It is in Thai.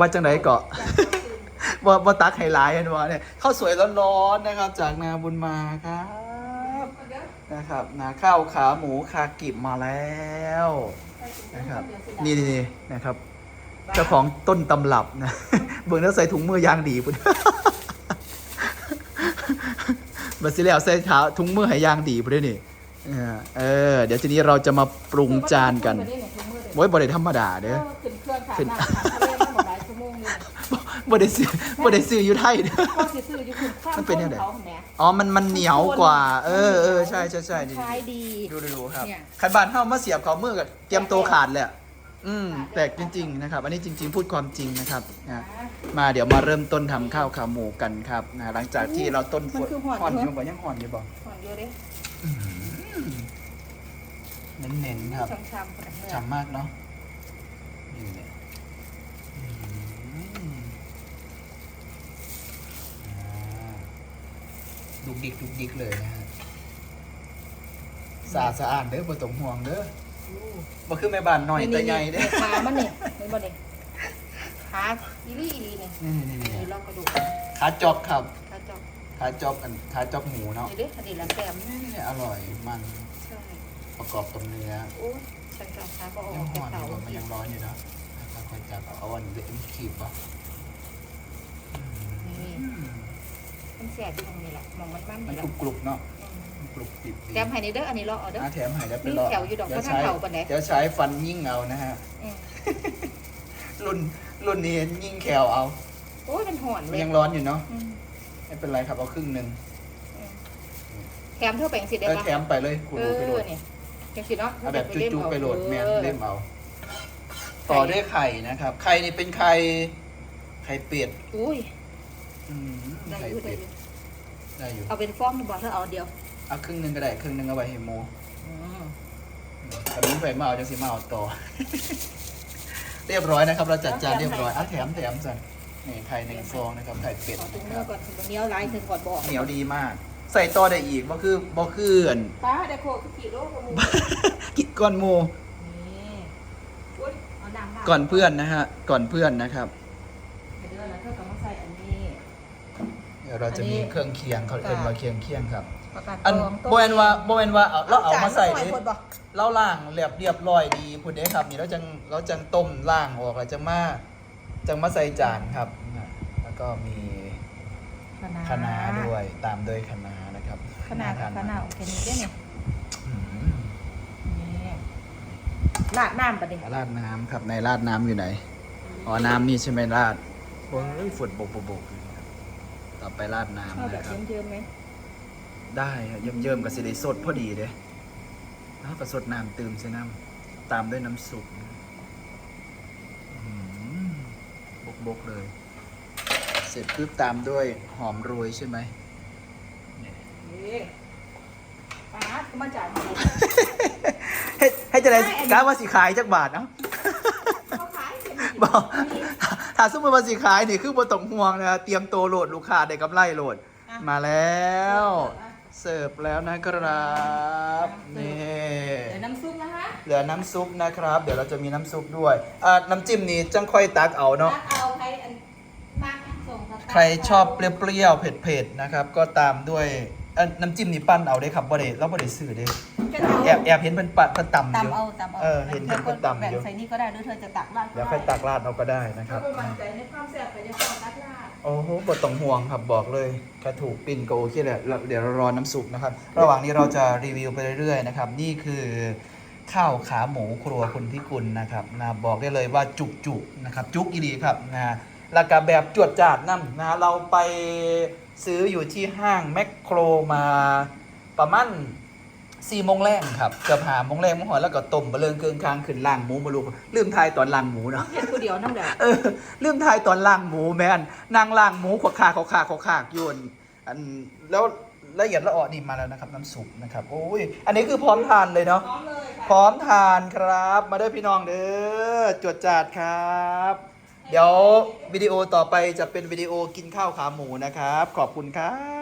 ว่าจังไดเกาะ ว่าว่าตักไฮไลท์อันว่าเนี่ยข้าวสวยร้อนๆนะครับ จากนาบุญมาครับนะครับนาข้าวขาหมูคากิบมาแล้วนะครับนี่นี่นี่นะครับเจ้าของต้นตำรับนะเบิ่งแล้วใส่ถุงมือยางดีพุ่นบัสซิแล้วใส่เท้าถุงมือให้ยางดีพุ่นเด้อนี่เออเออ เดี๋ยวทีนี้เราจะมาปรุงจานกันโอ้ยบ่ได้ธรรมดาเด้อขึ้นเครื่องขาหน้าขาทะ เลมาหมดหลายชั่วโมงเลยบ่ได้ซื้อบ่ได้ซื้ออยู่ไทยเด้อก็สิซื้ออยู่คุณข้ามมันเป็นยังไงเขาแหม อ๋อ มันมันเหนียวกว่า เออเออใช่ใช่ใช่ดีขายดี ดูดูดูครับเนี่ยคันบานเท่ามาเสียบเขามือกับเตรียมตัวขาดเลยอะอืมแปลกจริง ๆ นะครับ อันนี้จริง ๆ พูดความจริงนะครับนะมาเดี๋ยวมาเริ่มต้นทำข้าวขาหมูกันครับนะหลังจากที่เราต้นมันคือหอนหอนเหรออยู่บ่ยังหอนอยู่บ่ผ่อนเยอะเด้เน้นๆครับช้ำๆคนละเมื่อฉ่ำมากเนาะนี่เนี่ยอืมอ่า ดุกดิกดุกดิกเลยนะฮะสะอาดสะอาดเด้อบ่ต้องห่วงเด้อบ่คือแม่บ้านน้อยแต่ใหญ่เด้อขามันเนี่ยนี่บ่เนี่ยขาอีลี่อีลี่เนี่ยนี่นี่นี่นี่ลอกกระดูกขาจอกครับขาจอกขาจอกกันขาจอกหมูเนาะนี่เด้ออันนี้ละแกมนี่นี่อร่อยมันใช่ประกอบกับเนื้อโอ้ยฉันกลางขาก็ออยังกห่จากอนอเตายู่มันยังร้อนอยู่เนาะค่อยๆจับเอาเอาอันเล็กขีบป่ะ นี่ อืม มันแสบที่ตรงนี้แหละมองมันมันมันนี่แหกละรุบกรุบๆเนาะกรุบกริบดีแกมให้นี่เด้ออันนี้ลอกเอาเด้อ อะแถมให้ได้ไปมีรอแถวอยู่ดอกเดี๋ยวก็ทางใช้เข่าปานใดเดี๋ยวใช้ฟันยิ่งเอานะฮะ อืมรุ่นรุ่นนี้ยิ่งแคลเอา โอ้ยมันหอนมัเลนยยังร้อนอยู่เนาะอืมไม่เป็นไรครับเอาครึ่งหนึ่งแถมเท่าแปลงสิเอได้อปะแถมไปเลยคุณเอดูไปโหลอดเนี่ยจังสิเนาะเอาแบบจุ๊ๆไปโหลดแม่นเล่มเอาเอา ต่อด้วยไข่นะครับไข่นี่เป็นไข่ไข่เป็ดอุ้ยอืมได้ไข่อยู่ได้เป็ดอยู่ ได้อยู่ เอาเป็นฟองหรือเปล่าถ้าเอาเดียวเอาครึ่งหนึ่งก็ได้ ครึ่งหนึ่งเอาไว้ให้หมูอืมอันนี้ไปมาเอาจังสิมาเอาต่อ เรียบร้อยนะครับ เราจัดจานเรียบร้อยอะแถมแถมสั่นนี่ไข่หนึ่งฟองนะครับ ไข่เป็ดขอถุงนะคมืรัอบก่อนถุงเหนียวลายถึงก่อนบอกเหนียวดีมาก ใส่ต่อได้อีกบ่คือบ่คืออัน ป้าได้โคคือกี่โลกระมูกินก่อนหมูนี่อุ้ยเอาน้ำราดก่อนเพื่อนนะฮะ ก่อนเพื่อนนะครับ เดี๋ยวแล้วเธอก็มาใส่อันนี้ เดี๋ยวเราจะมีเครื่องเคียงเขาเอิ้นมาเคียงเคียงครับ ประกาศอันทงโบแมนว่าโบแมนว่าเอาเราเอามาใส่จนดิหน่อยคนบอกเราล่างเรียบเรียบร้อยดีพูดเด้ครับ นี่เราจังเราจังต้มล่างออกแล้วจังมาจังมาใส่จานครับนะแล้วก็มีคณะคะน้าด้วยตามด้วยคะน้านะครับคณะทานคมากณะโอเคนี่ได้เนี่ยอืมนี่ราดน้ำปะดิราดน้ำครับในราดน้ำอยู่ไหนอ๋อน้ำนี่ใช่ไหมราดโอ้ยฝนบกบกบกอยู่นะครับ ต่อไปราดชอบน้ำแบบนะครับ เยิ้มๆไหมได้ครับเยิ้มๆกับสิได้สดพอดีเด้แล้วก็สดน้ำตื่มใส่น้ำตามด้วยน้ำซุปนะอืมบกๆเลย เสร็จปุ๊บตามด้วยหอมโรยใช่ไหมเนี่ยนี่ป้าดก็มาจ่ายมาให้ให้จะได้ไม่อันนี้กาว่าสิขายจักบาทเนาะ เขาขายเป็นบอก ถ้าสมมติว่าสิขายนี่คือบนตกห่วงนะเตรียมตัวโหลดลูกค้าได้กำไรโหลด มาแล้ว เสิร์ฟแล้วนะครับนี่เดี๋ยวน้ำซุปนะคะเหลือน้ำซุปนะครับ เดี๋ยวเราจะมีน้ำซุปด้วยอ่าน้ำจิ้มนี่จังค่อยตักเอาเนาะ ตักเอาใครอันมากส่งสตาฟใครชอบเปรี้ยวๆเผ็ดๆนะครับ ก็ตามด้วยเอ่อน้ำจิ้มนี่ปั้นเอาได้ครับบ่ได้เราบ่ได้ซื้อเด้เป็นเอา แอบแอบเห็นเพิ่นปัดเพิ่นตำอยู่ตำเอาตำเอาเออเห็นเห็นเพิ่นตำแบ่งอยู่ใส่นี่ก็ได้หรือเธอจะตักราดเดี๋ยวค่อยตักราดเอาก็ได้นะคครัรับบมั่นใจในความแซ่บแต่ยังต้องตักราดโอ้โหบทต้องห่วงครับบอกเลยกระถูกปิ่นก็โอเคแหละแล้วเดี๋ยวเรารอน้ำซุปนะครับ ระหว่างนี้เราจะรีวิวไปเรื่อยๆนะครับ นี่คือข้าวขาหมูครัวคุณพิกุลนะครับนะบอกได้เลยว่าจุกจุกๆนะครับ จุกอีดีครับนะราคาแบบจวดจาดน้ำนะเราไปซื้ออยู่ที่ห้างแมคโครมาประมาณ สี่โมงแรงครับเกือบหาโมงแรงมงหอยแล้วก็ต้มบะเริงเครื่องคางขึ้นล่างหมูมาลูกลืมทายตอนล่างหมูเนาะเห็นผู้เดียวนั่งแหละเออลืมทายตอนล่างหมูแมนนางล่างหมูขวขาขวขาขวขากโยนอันแล้วละเอียดละอ่อนี่มาแล้วนะครับ น้ำซุปนะครับโอ้ยอันนี้คือพร้อมทานเลยเนาะพร้อมเลยค่ะพร้อมทานครับ มาเด้อพี่น้องเด้อจวดจาดครับ เดี๋ยววิดีโอต่อไปจะเป็นวิดีโอกินข้าวขาหมูนะครับ ขอบคุณครับ